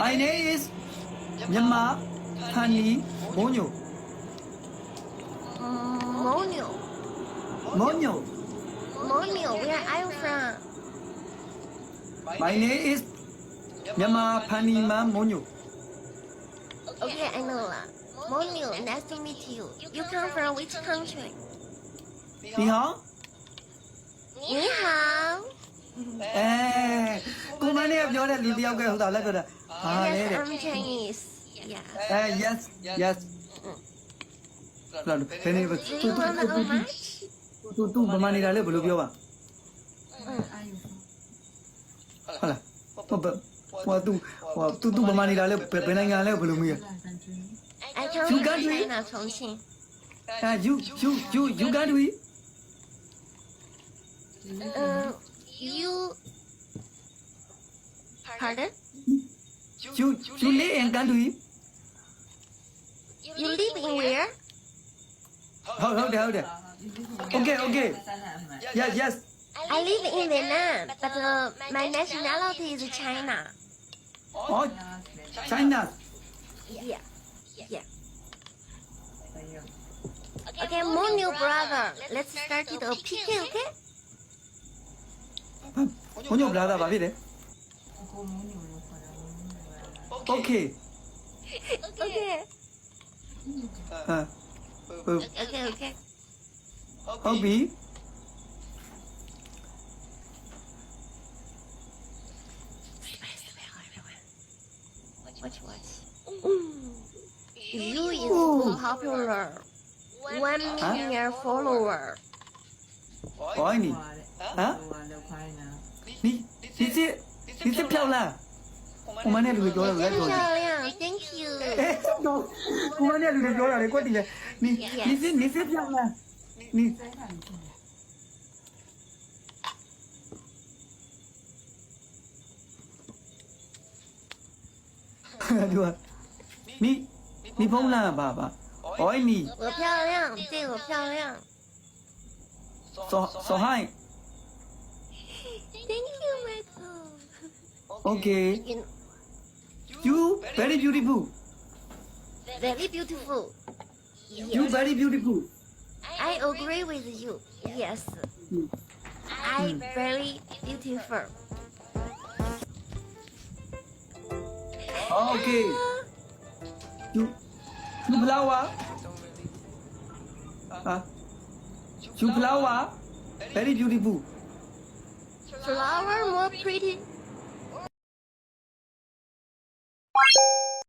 My name is မြန်မာဖန်နီမိုးညို Monyo. မိုးညို Monyo, where are you from? My name is မြန်မာဖန်နီမန်မိုးညို Okay, I know lah. Monyo, nice to meet you. You come from which country? ဒီဟော Ni hao. အဲကိုမနဲ့ပြောတဲ့လူတယောက်ကဟိုတာလက်ပြောတာ Ah, yes, I'm Chinese. Yeah. Uh, yes, yes. Claro, Penny, but Do you want to you Chongqing. Ah, you you you you uh, you. you you live in country You live in where? ဟုတ်ဟုတ်တယ်ဟုတ်တယ် Okay, okay. yes yes I live in Vietnam, but uh, my nationality is China. oh China Yeah. Yeah. Okay, Monyo brother, let's start it a PK, okay? ဘုညိုဗလာတာဗာဖြစ်တယ် Okay. Okay. Okay. uh, Okay, okay. Okay. Okay. Okay. Okay. Which was? You is so popular. One Huh? million follower. 我爱你啊！你你这你这漂亮，我们那里头ပြောတယ် 真 လည်းပြောတယ် 漂亮，Thank you. 哎，都我们那里头ပြောတယ်ကွတီလေ你你这你这漂亮你对吧？你你碰了爸爸，爱你，我漂亮，对我漂亮。说说嗨 Thank you, Michael. ，OK， You You very beautiful，very beautiful. you very beautiful，I agree with you. Yes, I hmm. very beautiful. Okay. you you flower. Huh? You flower. flower，very beautiful。Flower more pretty. Bye.